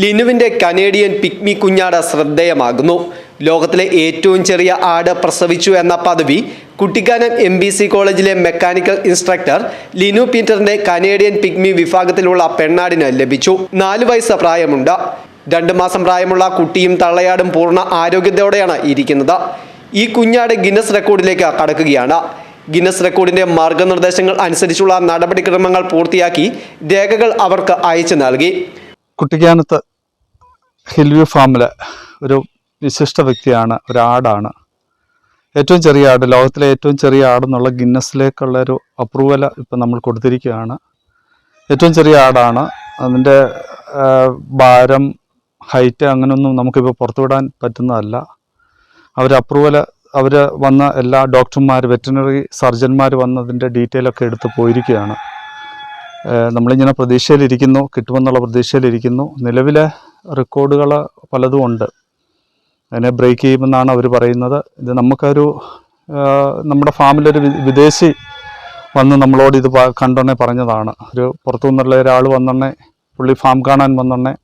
ലിനുവിന്റെ Canadian pygmy കുഞ്ഞാട് ശ്രദ്ധേയമാകുന്നു. ലോകത്തിലെ ഏറ്റവും ചെറിയ ആട് പ്രസവിച്ചു എന്ന പദവി കുട്ടിക്കാനം എം ബി സി കോളേജിലെ മെക്കാനിക്കൽ ഇൻസ്ട്രക്ടർ ലിനു പീറ്ററിന്റെ കനേഡിയൻ പിഗ്മി വിഭാഗത്തിലുള്ള പെണ്ണാടിന് ലഭിച്ചു. നാല് വയസ്സ് പ്രായമുണ്ട്. രണ്ട് മാസം പ്രായമുള്ള കുട്ടിയും തള്ളയാടും പൂർണ ആരോഗ്യത്തോടെയാണ് ഇരിക്കുന്നത്. ഈ കുഞ്ഞാട് ഗിന്നസ് റെക്കോർഡിലേക്ക് കടക്കുകയാണ്. ഗിന്നസ് റെക്കോർഡിന്റെ മാർഗനിർദ്ദേശങ്ങൾ അനുസരിച്ചുള്ള നടപടിക്രമങ്ങൾ പൂർത്തിയാക്കി രേഖകൾ അവർക്ക് അയച്ചു നൽകി. കുട്ടിക്കാനത്ത് ഹിൽവ്യൂ ഫാമിലെ ഒരു വിശിഷ്ട വ്യക്തിയാണ് ഒരു ആടാണ്. ഏറ്റവും ചെറിയ ആട് ലോകത്തിലെ ഏറ്റവും ചെറിയ ആടെന്നുള്ള ഗിന്നസിലേക്കുള്ള ഒരു അപ്രൂവൽ ഇപ്പം നമ്മൾ കൊടുത്തിരിക്കുകയാണ്. ഏറ്റവും ചെറിയ ആടാണ്. അതിന്റെ ഭാരം ഹൈറ്റ് അങ്ങനെയൊന്നും നമുക്കിപ്പോൾ പുറത്തുവിടാൻ പറ്റുന്നതല്ല. അവർ അപ്രൂവൽ അവർ വന്ന എല്ലാ ഡോക്ടർമാർ വെറ്റിനറി സർജന്മാർ വന്നതിന്റെ ഡീറ്റെയിലൊക്കെ എടുത്ത് പോയിരിക്കുകയാണ്. നമ്മളിങ്ങനെ പ്രതീക്ഷയിലിരിക്കുന്നു കിട്ടുമെന്നുള്ള പ്രതീക്ഷയിലിരിക്കുന്നു. നിലവിലെ റെക്കോർഡുകൾ പലതും ഉണ്ട്. അതിനെ ബ്രേക്ക് ചെയ്യുമെന്നാണ് അവർ പറയുന്നത്. ഇത് നമുക്കൊരു നമ്മുടെ ഫാമിലൊരു വിദേശി വന്ന് നമ്മളോട് ഇത് പ- പറഞ്ഞതാണ്. ഒരു പുറത്തു നിന്നുള്ള ഒരാൾ വന്നെണ്ണെ പുള്ളി ഫാം കാണാൻ വന്നെണ്ണെ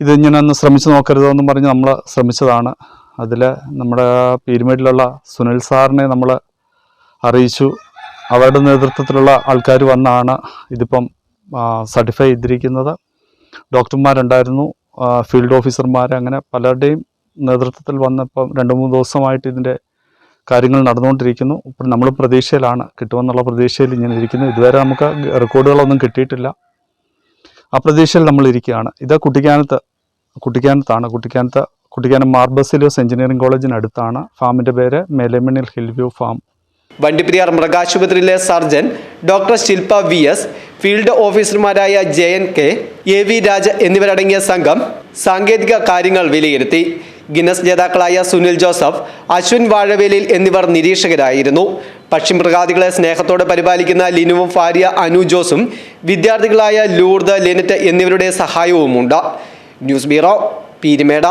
ഇത് ഇങ്ങനെ ഒന്ന് ശ്രമിച്ചു നോക്കരുതെന്ന് പറഞ്ഞ് നമ്മൾ ശ്രമിച്ചതാണ്. അതിൽ നമ്മുടെ പീരുമേഡിലുള്ള സുനിൽ സാറിനെ നമ്മൾ അറിയിച്ചു. അവരുടെ നേതൃത്വത്തിലുള്ള ആൾക്കാർ വന്നാണ് ഇതിപ്പം സർട്ടിഫൈ ചെയ്തിരിക്കുന്നത്. ഡോക്ടർമാരുണ്ടായിരുന്നു ഫീൽഡ് ഓഫീസർമാർ അങ്ങനെ പലരുടെയും നേതൃത്വത്തിൽ വന്നപ്പം രണ്ട് മൂന്ന് ദിവസമായിട്ട് ഇതിന്റെ കാര്യങ്ങൾ നടന്നുകൊണ്ടിരിക്കുന്നു. ഇപ്പം നമ്മൾ പ്രതീക്ഷയിലാണ് കിട്ടുമെന്നുള്ള പ്രതീക്ഷയിൽ ഇങ്ങനെ ഇരിക്കുന്നു. ഇതുവരെ നമുക്ക് റെക്കോർഡുകളൊന്നും കിട്ടിയിട്ടില്ല. ആ പ്രതീക്ഷയിൽ നമ്മൾ ഇരിക്കുകയാണ്. ഇത് കുട്ടിക്കാനത്ത് കുട്ടിക്കാനത്താണ് കുട്ടിക്കാനത്ത് കുട്ടിക്കാനം മാർബസിലിയോസ് എഞ്ചിനീയറിംഗ് കോളേജിനടുത്താണ്. ഫാമിന്റെ പേര് മേലേമണ്ണിൽ hill view farm. Vandiperiyar മൃഗാശുപത്രിയിലെ surgeon doctor Shilpa V S field ഓഫീസർമാരായ Jayan K A V Raja എന്നിവരടങ്ങിയ സംഘം സാങ്കേതിക കാര്യങ്ങൾ വിലയിരുത്തി. ഗിന്നസ് ജേതാക്കളായ സുനിൽ ജോസഫ് അശ്വിൻ വാഴവേലിൽ എന്നിവർ നിരീക്ഷകരായിരുന്നു. പക്ഷിമൃഗാദികളെ സ്നേഹത്തോടെ പരിപാലിക്കുന്ന ലിനുവും ഭാര്യ അനു ജോസും വിദ്യാർത്ഥികളായ ലൂർദ് ലെനറ്റ് എന്നിവരുടെ സഹായവുമുണ്ട്. News bureau പീരിമേട.